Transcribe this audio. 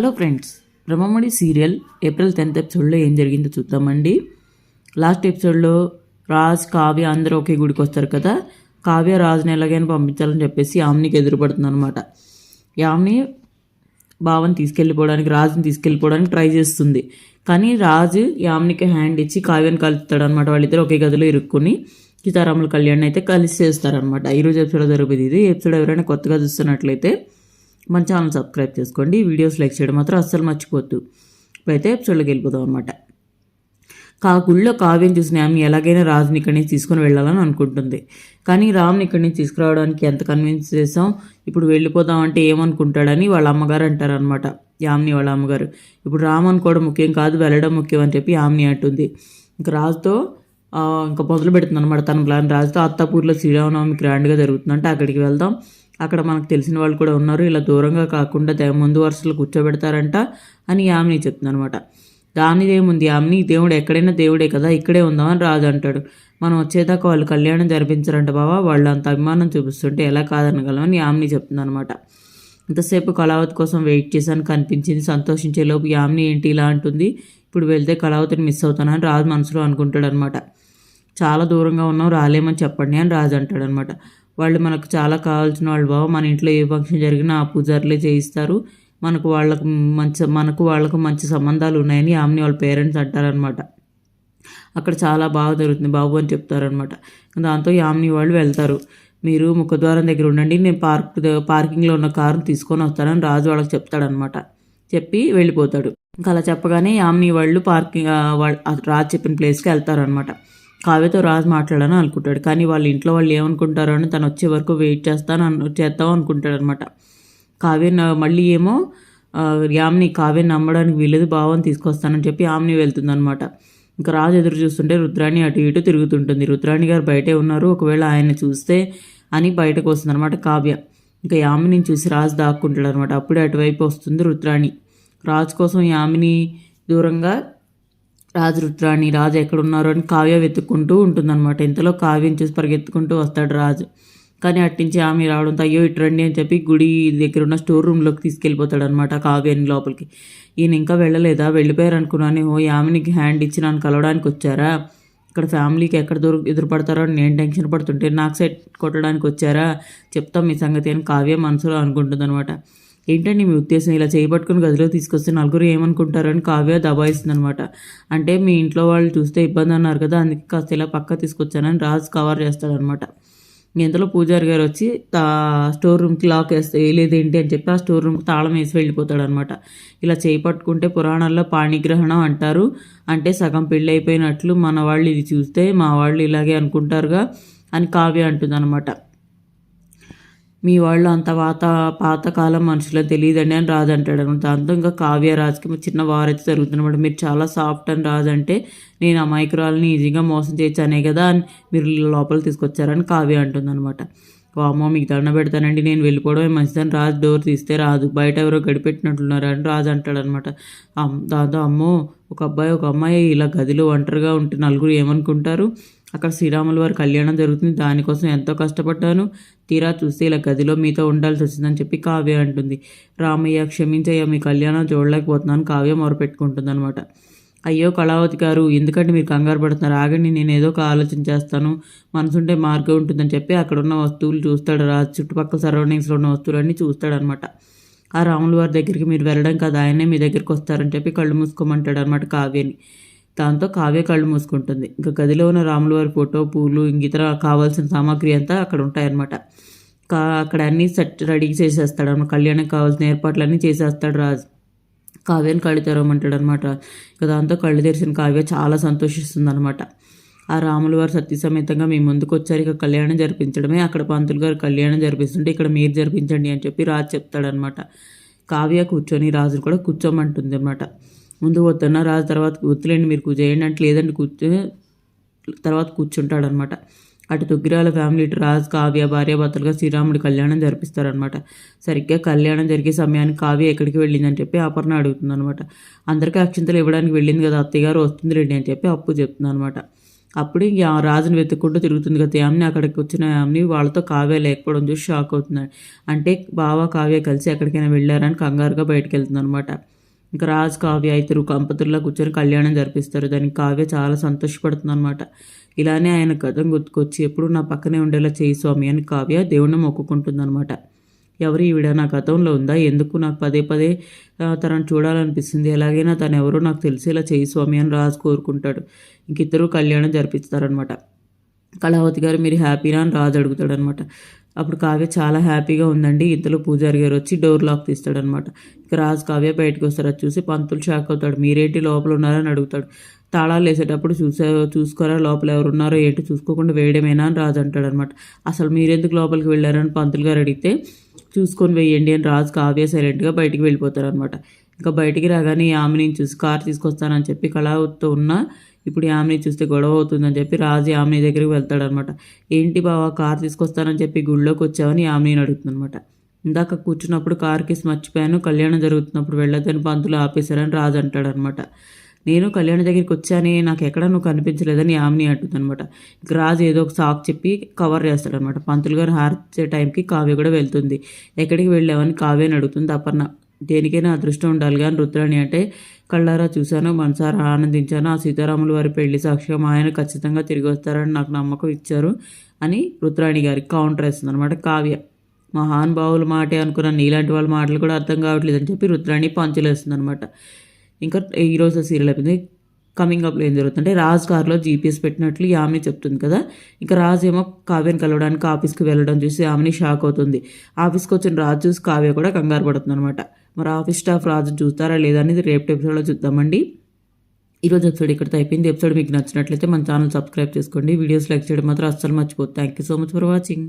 Hello friends Brahmamudi serial April tenth ఎపిసోడ్లో ఏం జరిగిందో చూద్దామండి. లాస్ట్ ఎపిసోడ్లో రాజ్ కావ్య అందరూ ఒకే గుడికి వస్తారు కదా కావ్య రాజుని ఎలాగైనా పంపించాలని చెప్పేసి యామ్నికి ఎదురుపడుతుంది అనమాట యామ్ని బావని తీసుకెళ్ళిపోవడానికి రాజుని తీసుకెళ్ళిపోవడానికి ట్రై చేస్తుంది. కానీ రాజు యామ్నికి హ్యాండ్ ఇచ్చి కావ్యని కలుపుతాడు అనమాట వాళ్ళిద్దరు ఒకే గదిలో ఇరుక్కుని సీతారాముల కళ్యాణ్ అయితే కలిసి చేస్తారనమాట ఈరోజు ఎపిసోడ్ జరుగుతుంది. ఇది ఎపిసోడ్ ఎవరైనా కొత్తగా చూస్తున్నట్లయితే మన ఛానల్ సబ్స్క్రైబ్ చేసుకోండి. వీడియోస్ లైక్ చేయడం మాత్రం అస్సలు మర్చిపోద్దు అయితే ఎపిసోడ్లోకి వెళ్ళిపోదాం అనమాట కాకుళ్ళో కావ్యం చూసిన ఆమె ఎలాగైనా రాజుని ఇక్కడి నుంచి తీసుకొని వెళ్ళాలని అనుకుంటుంది. కానీ రామ్ని ఇక్కడి నుంచి తీసుకురావడానికి ఎంత కన్విన్స్ చేసాం ఇప్పుడు వెళ్ళిపోదాం అంటే ఏమనుకుంటాడని వాళ్ళ అమ్మగారు అంటారనమాట యామ్ని వాళ్ళ అమ్మగారు. ఇప్పుడు రామ్ అనుకోవడం ముఖ్యం కాదు వెళ్ళడం ముఖ్యం అని చెప్పి యామ్ని అంటుంది. ఇంకా రాజుతో ఇంకా మొదలు పెడుతుంది అనమాట తన ప్లాన్ రాజుతో అత్తాపూర్లో శ్రీరామనవమి గ్రాండ్గా జరుగుతుందంటే అక్కడికి వెళ్దాం. అక్కడ మనకు తెలిసిన వాళ్ళు కూడా ఉన్నారు. ఇలా దూరంగా కాకుండా దే- ముందు వరుసలో కూర్చోబెడతారంట అని యామిని చెప్తుంది అనమాట దానిదేముంది యామిని దేవుడు ఎక్కడైనా దేవుడే కదా ఇక్కడే ఉందామని రాజు అంటాడు. మనం వచ్చేదాకా వాళ్ళు కళ్యాణం జరిపించారంట బావా వాళ్ళు అంత అభిమానం చూపిస్తుంటే ఎలా కాదనగలమని యామిని చెప్తుంది అనమాట ఇంతసేపు కళావతి కోసం వెయిట్ చేశాను కనిపించింది సంతోషించే లోపు యామిని ఏంటి ఇలా అంటుంది? ఇప్పుడు వెళ్తే కళావతిని మిస్ అవుతానని రాజు మనసులో అనుకుంటాడు అనమాట చాలా దూరంగా ఉన్నాం రాలేమని చెప్పండి అని రాజు అంటాడు అనమాట వాళ్ళు మనకు చాలా కావాల్సిన వాళ్ళు. బావ మన ఇంట్లో ఏ ఫంక్షన్ జరిగినా ఆ పూజారులే చేయిస్తారు. మనకు వాళ్ళకు మంచి మనకు వాళ్ళకు మంచి సంబంధాలు ఉన్నాయని ఆమెని వాళ్ళ పేరెంట్స్ అంటారనమాట అక్కడ చాలా బాగా జరుగుతుంది. బాబు అని చెప్తారనమాట దాంతో యామిని వాళ్ళు వెళ్తారు. మీరు ముఖద్వారం దగ్గర ఉండండి. నేను పార్క్ పార్కింగ్లో ఉన్న కారుని తీసుకొని వస్తానని రాజు వాళ్ళకి చెప్తాడనమాట చెప్పి వెళ్ళిపోతాడు. ఇంకా అలా చెప్పగానే యామిని వాళ్ళు పార్కింగ్ వాళ్ళు రాజు చెప్పిన ప్లేస్కి వెళ్తారనమాట కావ్యతో రాజు మాట్లాడాలని అనుకుంటాడు. కానీ వాళ్ళ ఇంట్లో వాళ్ళు ఏమనుకుంటారో అని తను వచ్చే వరకు వెయిట్ చేస్తాను అను చేద్దాం అనుకుంటాడు అనమాట కావ్య మళ్ళీ ఏమో యామ్ని యామిని కావ్యని నమ్మడానికి వీలేదు భావం తీసుకొస్తానని చెప్పి యామిని వెళ్తుంది అనమాట ఇంకా రాజు ఎదురు చూస్తుంటే రుద్రాణి అటు ఇటు తిరుగుతుంటుంది. రుద్రాణి గారు బయటే ఉన్నారు. ఒకవేళ ఆయన చూస్తే అని బయటకు వస్తుంది అనమాట కావ్య. ఇంకా యామిని చూసి రాజు దాక్కుంటాడు అనమాట అప్పుడే అటువైపు వస్తుంది రుద్రాణి. రాజు కోసం యామిని దూరంగా రాజు రుద్రాణి రాజు ఎక్కడున్నారు అని కావ్య వెతుక్కుంటూ ఉంటుందన్నమాట. ఇంతలో కావ్యం చూసి పరిగెత్తుకుంటూ వస్తాడు రాజు. కానీ అట్టించి ఆమె రావడంతో అయ్యో ఇటు రండి అని చెప్పి గుడి దగ్గర ఉన్న స్టోర్ రూమ్లోకి తీసుకెళ్ళిపోతాడు అనమాట కావ్యాన్ని లోపలికి. ఈయన ఇంకా వెళ్ళలేదా? వెళ్ళిపోయారు అనుకున్నాను. ఓ ఆమెనికి హ్యాండ్ ఇచ్చి నన్ను కలవడానికి వచ్చారా? ఇక్కడ ఫ్యామిలీకి ఎక్కడ దొరు ఎదురుపడతారో అని నేను టెన్షన్ పడుతుంటే నాకు సెట్ కొట్టడానికి వచ్చారా? చెప్తాం మీ సంగతి అని కావ్య మనసులో అనుకుంటుంది ఏంటంటే ఏంటండి మీ ఉద్దేశం? ఇలా చేయబట్టుకుని గదిలో తీసుకొస్తే నలుగురు ఏమనుకుంటారని కావ్య దబాయిస్తుంది అనమాట అంటే మీ ఇంట్లో వాళ్ళు చూస్తే ఇబ్బంది అన్నారు కదా అందుకే కాస్త ఇలా పక్క తీసుకొచ్చానని రాజు కవర్ చేస్తాడనమాట ఇంతలో పూజారి గారు వచ్చి తా స్టోర్ రూమ్కి లాక్ వేస్తే లేదేంటి అని చెప్పి ఆ స్టోర్ రూమ్కి తాళం వేసి వెళ్ళిపోతాడు అనమాట ఇలా చేయి పట్టుకుంటే పురాణాల్లో పాణిగ్రహణం అంటారు. అంటే సగం పెళ్ళి అయిపోయినట్లు మన వాళ్ళు ఇది చూస్తే మా వాళ్ళు ఇలాగే అనుకుంటారుగా అని కావ్య అంటుంది మీ వాళ్ళు అంత పాత పాతకాలం మనుషులు తెలియదండి అని రాజు అంటాడు అనమాట. దాంతో ఇంకా కావ్య రాజుకి చిన్న వారైతే జరుగుతుందన్నమాట మీరు చాలా సాఫ్ట్ అని రాజు అంటే నేను అమాయకురాలని ఈజీగా మోసం చేయొచ్చానే కదా అని మీరు లోపల తీసుకొచ్చారని కావ్య అంటుంది అనమాట. అమ్మో మీకు దండ పెడతానండి నేను వెళ్ళిపోవడమే మంచిదని రాజు డోర్ తీస్తే రాదు బయట ఎవరో గడిపెట్టినట్లున్నారు అని రాజు అంటాడు అనమాట. దాంతో అమ్మో ఒక అబ్బాయి ఒక అమ్మాయి ఇలా గదిలో ఒంటరిగా ఉంటే నలుగురు ఏమనుకుంటారు? అక్కడ శ్రీరాముల వారి కళ్యాణం జరుగుతుంది. దానికోసం ఎంతో కష్టపడ్డాను. తీరా చూస్తే ఇలా గదిలో మీతో ఉండాల్సి వచ్చిందని చెప్పి కావ్య అంటుంది. రామయ్య క్షమించయ్య మీ కళ్యాణం చూడలేకపోతున్నాను. కావ్య మొరపెట్టుకుంటుంది అనమాట అయ్యో కళావతి గారు ఎందుకంటే మీరు కంగారు పడుతున్నారు? ఆగండి నేను ఏదో ఒక ఆలోచన చేస్తాను. మనసుంటే మార్గం ఉంటుందని చెప్పి అక్కడ ఉన్న వస్తువులు చూస్తాడు. రా చుట్టుపక్కల సరౌండింగ్స్లో ఉన్న వస్తువులన్నీ చూస్తాడనమాట ఆ రాముల వారి దగ్గరికి మీరు వెళ్ళడం కదా. ఆయనే మీ దగ్గరికి వస్తారని చెప్పి కళ్ళు మూసుకోమంటాడు అనమాట కావ్యని. దాంతో కావ్య కళ్ళు మూసుకుంటుంది. ఇంకా గదిలో ఉన్న రాముల వారి ఫోటో పూలు ఇంక ఇతర కావాల్సిన సామాగ్రి అంతా అక్కడ ఉంటాయన్నమాట. కా అక్కడ అన్నీ సెట్ రెడీ చేసేస్తాడు అన్నమాట. కళ్యాణం కావాల్సిన ఏర్పాట్లన్నీ చేసేస్తాడు రాజు. కావ్యని కళ్ళు తెరవమంటాడు అనమాట ఇక దాంతో కళ్ళు తెరిచిన కావ్య చాలా సంతోషిస్తుంది అనమాట ఆ రాముల వారు సత్యసమేతంగా మీ ముందుకు వచ్చారు. ఇక కళ్యాణం జరిపించడమే. అక్కడ పంతులు గారు కళ్యాణం జరిపిస్తుంటే ఇక్కడ మీరు జరిపించండి అని చెప్పి రాజు చెప్తాడనమాట కావ్య కూర్చొని రాజు కూడా కూర్చోమంటుంది అనమాట ముందు వద్దన్న రాజు తర్వాత వద్దులేండి మీరు కూర్చేయండి అంటే లేదండి కూర్చో తర్వాత కూర్చుంటాడనమాట అటు దుగ్గిరాల ఫ్యామిలీ ఇటు రాజ్ కావ్య భార్యాభర్తలుగా శ్రీరాముడి కళ్యాణం జరిపిస్తారనమాట సరిగ్గా కళ్యాణం జరిగే సమయానికి కావ్య ఎక్కడికి వెళ్ళిందని చెప్పి అపర్ణ అడుగుతుంది అనమాట అందరికీ అక్షింతలు ఇవ్వడానికి వెళ్ళింది కదా అత్తయ్య గారు వస్తుంది రండి అని చెప్పి అప్పు చెప్తుంది అనమాట అప్పుడు ఆ రాజుని వెతుక్కుంటూ తిరుగుతుంది కదా ఏమని అక్కడికి వచ్చిన యామ్ని వాళ్ళతో కావ్య లేకపోవడం చూసి షాక్ అవుతున్నాడు అంటే బావ కావ్య కలిసి ఎక్కడికైనా వెళ్ళారని కంగారుగా బయటకు వెళ్తుంది అనమాట ఇంకా రాజ్ కావ్య ఇద్దరు కంపతుల్లో కూర్చొని కళ్యాణం జరిపిస్తారు. దానికి కావ్య చాలా సంతోషపడుతుంది అనమాట ఇలానే ఆయన గతం గుర్తుకొచ్చి ఎప్పుడు నా పక్కనే ఉండేలా చేయి స్వామి అని కావ్య దేవుణ్ణి మొక్కుకుంటుంది అనమాట ఎవరు ఈవిడ నా గతంలో ఉందా? ఎందుకు నాకు పదే పదే తనను చూడాలనిపిస్తుంది? ఎలాగైనా తను ఎవరో నాకు తెలిసేలా చేయి స్వామి అని రాజు కోరుకుంటాడు. ఇంక ఇద్దరు కళ్యాణం జరిపిస్తారనమాట కళావతి గారు మీరు హ్యాపీనా అని రాజు అడుగుతాడనమాట. అప్పుడు కావ్య చాలా హ్యాపీగా ఉందండి. ఇంతలో పూజారి గారు వచ్చి డోర్ లాక్ తీస్తాడనమాట. ఇక రాజు కావ్య బయటకు వస్తారు. అది చూసి పంతులు షాక్ అవుతాడు. మీరేంటి లోపల ఉన్నారని అడుగుతాడు. తాళాలు వేసేటప్పుడు చూసే చూసుకోరా? లోపల ఎవరు ఉన్నారో ఏంటి? చూసుకోకుండా వేయడమేనా అని రాజు అంటాడనమాట. అసలు మీరెందుకు లోపలికి వెళ్ళారని పంతులు గారు అడిగితే చూసుకొని వేయండి అని రాజు కావ్య సైలెంట్గా బయటికి వెళ్ళిపోతారనమాట. ఇంకా బయటికి రాగానే ఆమెని చూసి కార్ తీసుకొస్తానని చెప్పి కళావతితో ఉన్న ఇప్పుడు ఆమెని చూస్తే గొడవ అవుతుందని చెప్పి రాజు ఆమె దగ్గరికి వెళ్తాడనమాట. ఏంటి బావా కార్ తీసుకొస్తానని చెప్పి గుళ్ళోకి వచ్చావని ఆమెని అడుగుతుందనమాట. ఇందాక కూర్చున్నప్పుడు కార్ కేసు మర్చిపోయాను కళ్యాణం జరుగుతున్నప్పుడు వెళ్ళొద్దని పంతులు ఆపేశారని రాజు అంటాడనమాట. నేను కళ్యాణ్ దగ్గరికి వచ్చానే నాకు ఎక్కడ నువ్వు కనిపించలేదని ఆమెని అంటుందనమాట. ఇక రాజు ఏదో ఒక సాక్ చెప్పి కవర్ చేస్తాడనమాట. పంతులు గారు హార్చే టైంకి కావ్య కూడా వెళ్తుంది. ఎక్కడికి వెళ్ళావని కావ్యని అడుగుతుంది అపర్ణ. దేనికైనా అదృష్టం ఉండాలి కానీ రుద్రాణి అంటే కళ్ళారా చూశాను మనసారా ఆనందించాను. ఆ సీతారాముల వారి పెళ్ళి సాక్షిగా మా ఆయన ఖచ్చితంగా తిరిగి వస్తారని నాకు నమ్మకం ఇచ్చారు అని రుద్రాణి గారి కౌంటర్ వేస్తుంది అనమాట కావ్య మహానుభావుల మాటే అనుకున్న నీలాంటి వాళ్ళ మాటలు కూడా అర్థం కావట్లేదని చెప్పి రుద్రాణి పంచులేస్తుంది అనమాట ఇంకా ఈరోజు సీరియల్ అయిపోయింది. కమింగ్ అప్లో ఏం జరుగుతుందంటే రాజ్ కార్లో జీపీఎస్ పెట్టినట్లు ఆమె చెప్తుంది కదా. ఇంకా రాజు ఏమో కావ్యను కలవడానికి ఆఫీస్కి వెళ్ళడం చూసి ఆమెని షాక్ అవుతుంది. ఆఫీస్కి వచ్చిన రాజు చూసి కావ్య కూడా కంగారు పడుతుంది అనమాట మరి ఆఫీస్ స్టాఫ్ రాజు చూస్తారా లేదా అనేది రేపు ఎపిసోడ్లో చూద్దామండి. ఈరోజు ఎపిసోడ్ ఇక్కడితో అయిపోయింది. ఎపిసోడ్ మీకు నచ్చినట్లయితే మన ఛానల్ సబ్స్క్రైబ్ చేసుకోండి. వీడియోస్ లైక్ చేయడం మాత్రం అస్సలు మర్చిపోతుంది thank you so much for watching